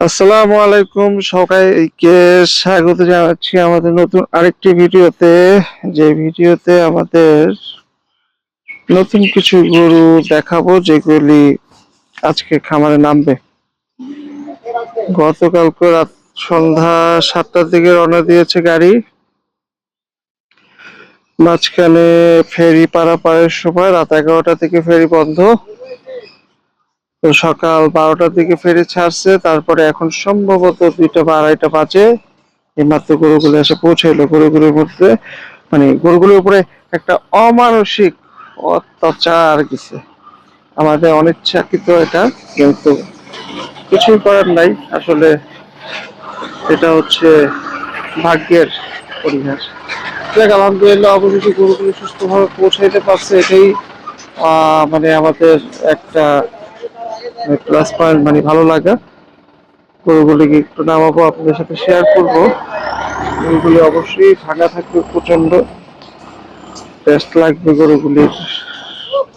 আসসালামু আলাইকুম সবাইকে, স্বাগত জানাচ্ছি আমাদের নতুন আরেকটি ভিডিওতে। যে ভিডিওতে আমাদের নতুন কিছু গরু দেখাবো, যেগুলি আজকে খামারে নামবে। গতকালকে রাত সন্ধ্যা সাতটার দিকে রওনা দিয়েছে গাড়ি। মাঝখানে ফেরি পারাপারের সময় রাত এগারোটা থেকে ফেরি বন্ধ। তো সকাল বারোটার দিকে ফেরি ছাড়ছে, তারপরে এখন সম্ভবত দুইটা বা আড়াইটা বাজে। এইমাত্র গরুগুলো এসে পৌঁছাইলো গরুগুলোর মধ্যে। মানে গরুগুলোর উপরে একটা অমানসিক অত্যাচার গেছে। আমাদের অনিচ্ছাকৃত এটা, কিন্তু কিছুই করার নাই। আসলে এটা হচ্ছে ভাগ্যের পরিহাস। দেখ, আলহামদুলিল্লাহ, অবশেষে গরুগুলো সুস্থভাবে পৌঁছাইতে পারছে এটাই মানে আমাদের একটা প্লাস পয়েন্ট মানে ভালো লাগা। গরুগুলিকে একটু নামাবো, আপনাদের সাথে শেয়ার করব। গরুগুলি অবশ্যই ফাঁকা থাকবে প্রচণ্ড টেস্ট লাগবে গরুগুলির।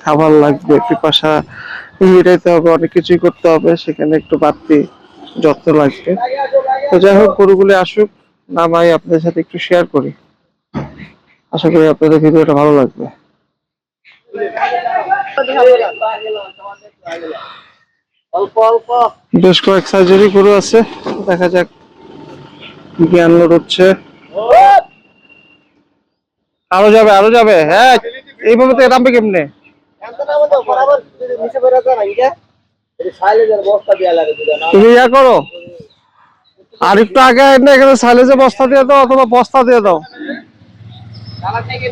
খাবার লাগবে, পিপাসা মিটাইতে হবে, অনেক কিছুই করতে হবে, সেখানে একটু বাড়তি যত্ন লাগবে। তো যাই হোক, গরুগুলি আসুক, নামাই আপনাদের সাথে একটু শেয়ার করি। আশা করি আপনাদের ভিডিওটা ভালো লাগবে। বেশ কয়েক সার্জারি গরু আছে। দেখা যাক কি কি আনলোড হচ্ছে। আরও যাবে আরও যাবে। হ্যাঁ এইভাবে কেমনে তো না ইয়া এই সাইলেজের বস্তা দিয়া লাগে দিলে না তুমি ইয়া করো। আর একটু আগে এনে এখানে সাইলেজে বস্তা দিয়ে দাও অথবা বস্তা দিয়ে দাও। থেকে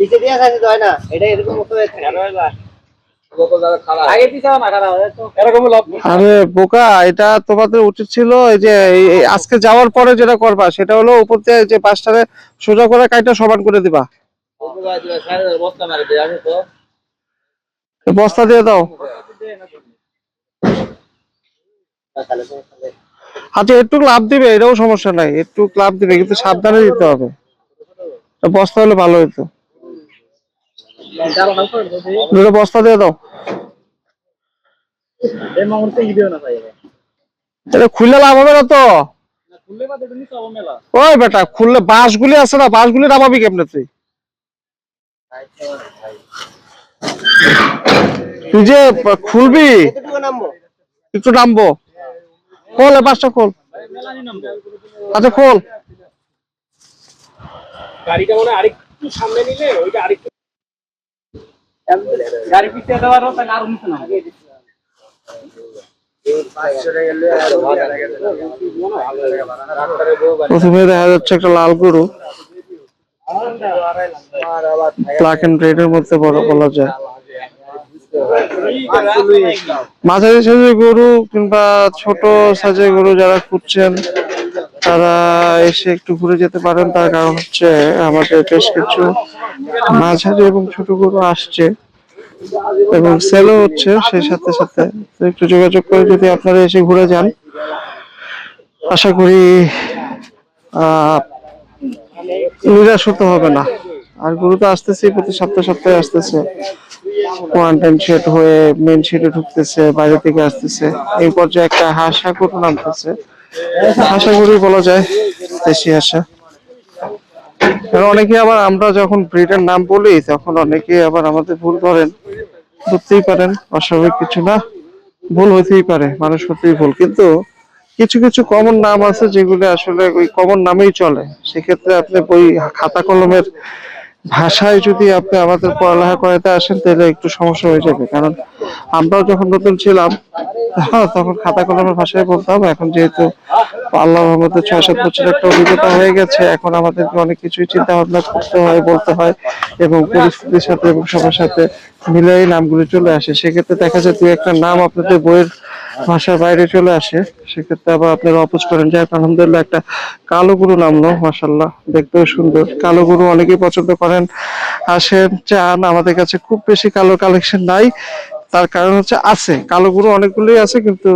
পিছা দিয়া তো হয় না এটা এরকম মতো থাকে আগে পিছা না খারাপ এরকম লাভ আরে বোকা এটা তোমাদের উচিত ছিল এই যে আজকে যাওয়ার পরে যেটা করবা সেটা হলো উপর দিয়ে যে পাঁচটারে সোজা করে কাইটা সমান করে দিবা। বস্তা দিয়ে আমি তো। বস্তা দিয়ে দাও। আচ্ছা একটু লাভ দিবে এটাও সমস্যা নাই একটু লাভ দিবে কিন্তু সাবধানে দিতে হবে। তা বস্তা হলে ভালো হতো দুটো বস্তা দিয়ে দাও। এটা খুললে লাভ হবে না তো। ওই বেটা খুললে বাঁশগুলি আছে না বাঁশগুলি নামাবি কেমনে তুই? তুই যে খুলবি একটু নামবো। খোল এ পাঁচটা খোল। আচ্ছা খোল। গাড়িটা মনে আরেকটু সামনে নিলে ওইটা আরেকটু প্রথমে দেখা যাচ্ছে একটা লাল গরু। ব্ল্যাক এন্ড রেড এর মধ্যে বলা যায়। মাঝারি সাইজের গরু কিংবা ছোট সাইজের গরু যারা খুঁজছেন তারা এসে একটু ঘুরে যেতে পারেন। তার কারণ হচ্ছে আমাদের বেশ কিছু মাঝারি এবং ছোট গরু আসছে। এবং সেলও হচ্ছে, সেই সাথে সাথে একটু যোগাযোগ করে যদি আপনারা এসে ঘুরে যান। আশা করি নিরাশ হতে হবে না। আর গরু তো আসতেছে প্রতি সপ্তাহে সপ্তাহে আসতেছে। টাইম সেট হয়ে মেন সেটে ঢুকতেছে, বাইরে থেকে আসতেছে। এই পর্যায়ে একটা হাসা গরু নামতেছে। হাসা গরুই বলা যায়, দেশি হাসা। অনেকে আবার আমরা যখন ব্রিডের নাম বলি, তখন অনেকে আবার আমাদের ভুল করেন। ধরতেই পারেন, অস্বাভাবিক কিছু না, ভুল হইতেই পারে, মানুষ হতেই ভুল। কিন্তু কিছু কিছু কমন নাম আছে যেগুলো আসলে ওই কমন নামেই চলে। সেক্ষেত্রে আপনি বই খাতা কলমের ভাষায় যদি আপনি আমাদের পড়ালেখা করাতে আসেন, তাহলে একটু সমস্যা হয়ে যাবে। কারণ আমরাও যখন নতুন ছিলাম তখন খাতা কলমের ভাষায় বলতাম এখন যেহেতু আল্লাহ রহমতে ছয় সাত বছর একটা অভিজ্ঞতা হয়ে গেছে, এখন আমাদেরকে অনেক কিছুই চিন্তা ভাবনা করতে হয়, বলতে হয় এবং পরিস্থিতির সাথে এবং সবার সাথে মিলিয়ে নামগুলি চলে আসে। সেক্ষেত্রে দেখা যায় দুই একটা নাম আপনাদের বইয়ের ভাষার বাইরে চলে আসে। সেক্ষেত্রে আবার আপনারা অপোজ করেন। যাই আলহামদুলিল্লাহ একটা কালো গুরু নামলো মাসাল্লাহ দেখতেও সুন্দর। কালো গুরু অনেকেই পছন্দ করেন। আসেন, চান। আমাদের কাছে খুব বেশি কালো কালেকশন নাই। তার কারণ হচ্ছে আছে, কালো গরু অনেকগুলোই আছে কিন্তু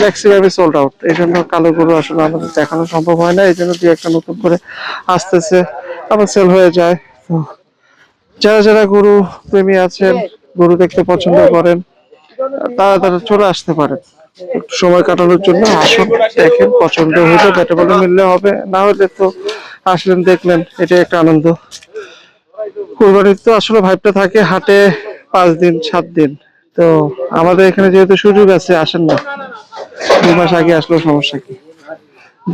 ম্যাক্সিমামই সোল্ড আউট এই জন্য কালো গরু আসলে আমাদের দেখানো সম্ভব হয় না, এই জন্য দুই একটা নতুন করে আসতেছে, আবার সেল হয়ে যায়। তো যারা যারা গরু প্রেমী আছেন গরু দেখতে পছন্দ করেন, তারা তারা চলে আসতে পারেন। সময় কাটানোর জন্য আসুন, দেখেন, পছন্দ হলে পেটে বলে মিললে হবে, না হলে তো আসলেন, দেখলেন, এটাই একটা আনন্দ। কুরবানির তো আসলে ভাইবটা থাকে হাটে পাঁচ দিন, সাত দিন। তো আমাদের এখানে যেহেতু সুযোগ আছে, আসেন না। দুই মাস আগে আসলেও সমস্যা কি?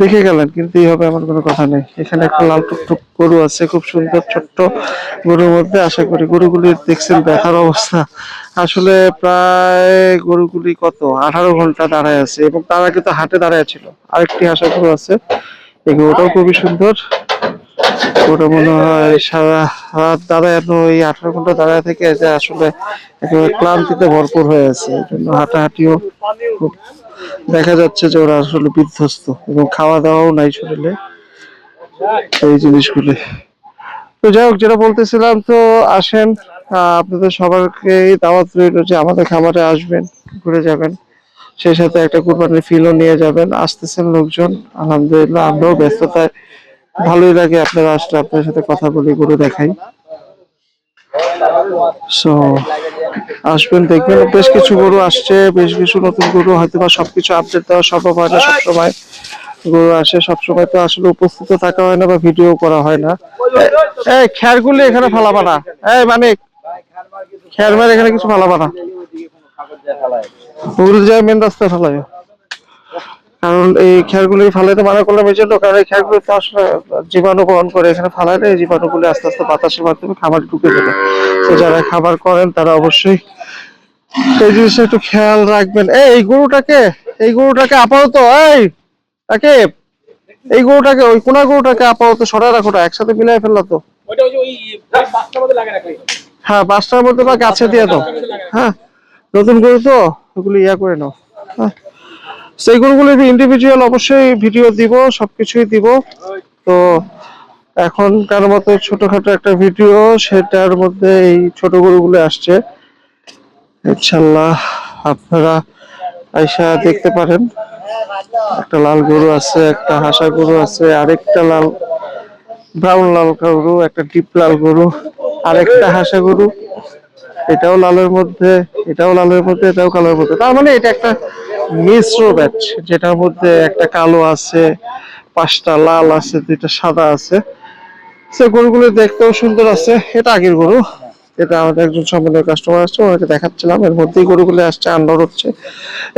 দেখে গেলেন, কিন্তু এই হবে এমন কোনো কথা নেই। এখানে একটা লাল টুকটুক গরু আছে, খুব সুন্দর ছোট্ট গরুর মধ্যে। আশা করি গরুগুলি দেখছেন, দেখার অবস্থা। আসলে প্রায় গরুগুলি কত? আঠারো ঘণ্টা দাঁড়ায় আছে, এবং তারা কিন্তু হাটে দাঁড়ায় ছিল। আরেকটি আশা গরু আছে, এই গরুটাও খুবই সুন্দর। মনে হয় সারা রাত দাঁড়ানো এই আঠারো ঘণ্টা দাঁড়ায় থেকে যে আসলে ক্লান্তিতে ভরপুর হয়ে আছে। এই জন্য হাঁটাহাঁটিও দেখা যাচ্ছে যে ওরা আসলে বিধ্বস্ত এবং খাওয়া দাওয়াও নাই শরীরে এই জিনিসগুলি। তো যাই হোক, যেটা বলতেছিলাম তো আসেন আপনাদের সবাইকে দাওয়াত রইল যে আমাদের খামারে আসবেন, ঘুরে যাবেন, সেই সাথে একটা কুরবানির ফিলও নিয়ে যাবেন। আসতেছেন লোকজন, আলহামদুলিল্লাহ, আমরাও ব্যস্ততায় ভালোই লাগে, আপনারা আসলে আপনার সাথে কথা বলি গরু দেখাই। সো আসবেন, দেখবেন, বেশ কিছু গরু আসছে, বেশ কিছু নতুন গরু হয়তো বা সবকিছু আপডেট দেওয়া সম্ভব হয় না, সবসময় গরু আসে, সবসময় তো আসলে উপস্থিত থাকা হয় না বা ভিডিও করা হয় না। এই খ্যারগুলি এখানে ফালাবা না। এই মানে খ্যার মার এখানে কিছু ফালাবা না। ওগুলো যায় মেন রাস্তায় ফেলায়। কারণ এই খেয়ারগুলি ফালাইতে মানা করলাম এই জন্য কারণ এই খেয়ারগুলি তো আসলে জীবাণু বহন করে এখানে ফালাইলে এই জীবাণুগুলি আস্তে আস্তে বাতাসের মাধ্যমে খাবার ঢুকে দেবে তো যারা খাবার করেন তারা অবশ্যই এই জিনিসটা একটু খেয়াল রাখবেন। এই গরুটাকে এই গরুটাকে আপাতত এই তাকে এই গরুটাকে ওই কোনা গরুটাকে আপাতত সরাই রাখোটা একসাথে মিলাই ফেললা তো। হ্যাঁ বাসটার মধ্যে বা গাছে দিয়ে দাও। হ্যাঁ নতুন গরু তো ওগুলো ইয়া করে নাও। হ্যাঁ। সেই গরুগুলো ইন্ডিভিজুয়াল অবশ্যই ভিডিও দিব, সবকিছুই দিব। তো এখনকার মতো ছোটখাটো একটা ভিডিও সেটার মধ্যে এই ছোট গরুগুলো আসছে। ইনশাল্লাহ আপনারা আইসা দেখতে পারেন। একটা লাল গরু আছে, একটা হাসা গরু আছে, আরেকটা লাল ব্রাউন লাল গরু, একটা ডিপ লাল গরু, আরেকটা হাসা গরু। এটাও লালের মধ্যে, এটাও লালের মধ্যে, এটাও কালোর মধ্যে। তার মানে এটা একটা মিশ্র ব্যাচ, যেটার মধ্যে একটা কালো আছে, পাঁচটা লাল আছে, দুইটা সাদা আছে। সে গরুগুলো দেখতেও সুন্দর আছে। এটা আগের গরু। এটা আমাদের একজন সম্মানীয় কাস্টমার আসছে, ওনাকে দেখাচ্ছিলাম। এর মধ্যেই গরুগুলো আসছে আন্ডার হচ্ছে।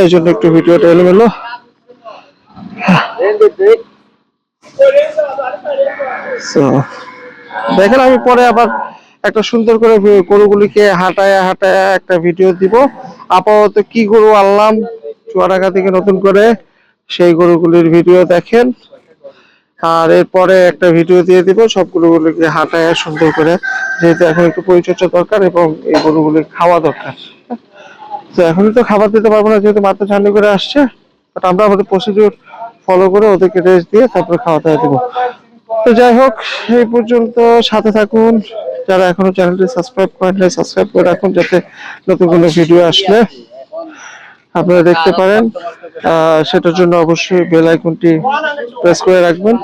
এই জন্য একটু ভিডিওটা এলোমেলো। দেখেন আমি পরে আবার একটা সুন্দর করে গরুগুলিকে হাঁটায় হাঁটায় একটা ভিডিও দিব। আপাতত কি গরু আনলাম? চুয়াডাঙ্গা থেকে নতুন করে সেই গরুগুলির ভিডিও দেখেন। আর এরপরে একটা ভিডিও দিয়ে দিব, সব গরুগুলিকে হাঁটায় সুন্দর করে। যেহেতু এখন একটু পরিচর্যা দরকার এবং এই গরুগুলির খাওয়া দরকার। তো এখনই তো খাবার দিতে পারব না, যেহেতু মাথা ঠান্ডা করে আসছে। বাট আমরা আমাদের প্রসিডিউর ফলো করে ওদেরকে রেস্ট দিয়ে তারপরে খাওয়া দাওয়া দেবো। তো যাই হোক, এই পর্যন্ত সাথে থাকুন। যারা এখনও চ্যানেলটি সাবস্ক্রাইব করেন নাই, সাবস্ক্রাইব করে রাখুন যাতে নতুন কোনো ভিডিও আসলে আপনারা দেখতে পারেন। সেটার জন্য অবশ্যই বেল আইকনটি প্রেস করে রাখবেন,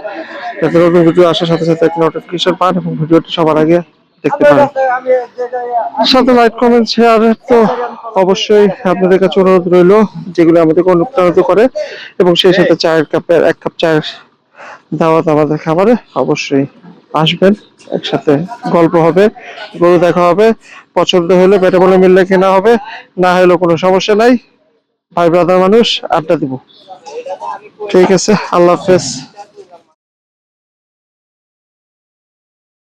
যাতে নতুন ভিডিও আসার সাথে সাথে একটা নোটিফিকেশন পান এবং ভিডিওটি সবার আগে দেখতে পারেন। সাথে লাইক কমেন্ট শেয়ার তো অবশ্যই আপনাদের কাছে অনুরোধ রইল, যেগুলো আমাদেরকে অনুপ্রাণিত করে এবং সেই সাথে চায়ের কাপের এক কাপ চায়ের দাওয়াত আমাদের খাবারে অবশ্যই আসবেন, একসাথে গল্প হবে, গরু দেখা হবে, পছন্দ হলে পেটে বলে মিললে কেনা হবে, না হলেও কোনো সমস্যা নাই। ভাই ব্রাদার মানুষ, আড্ডা দিব। ঠিক আছে, আল্লাহ হাফেজ।